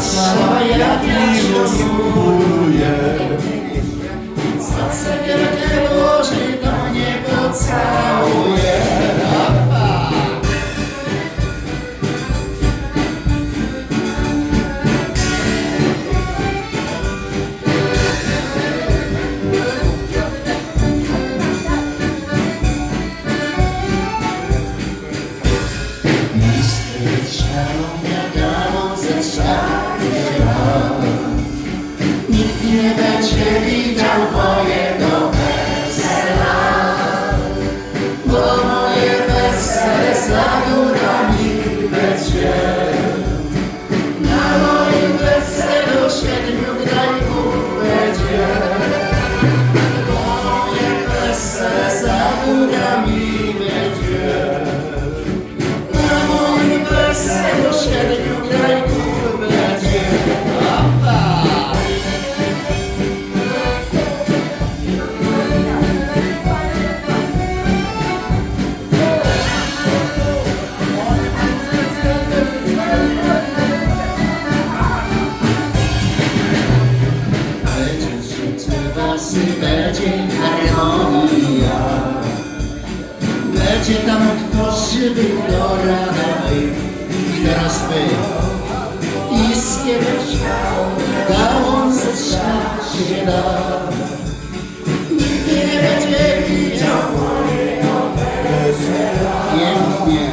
patrzała jak miło smutuje Serce wielkie włoży, to nie pocałuje Listy strzelą, widział mojego wesela Bo moje wesele za górami będzie Na moim weselu siedmiu grajków będzie. Bo moje wesele za górami będzie. Na moim weselu siedmiu grajków klasy będzie harmonia. Będzie tam od poszyby do rana i teraz by iskier gałąz trzać się da. Nigdy nie będzie widział mojego wesela. Pięknie.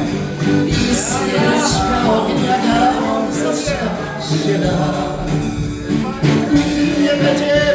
Iskiereczka ognia gałąz trzać się da. Nigdy nie będzie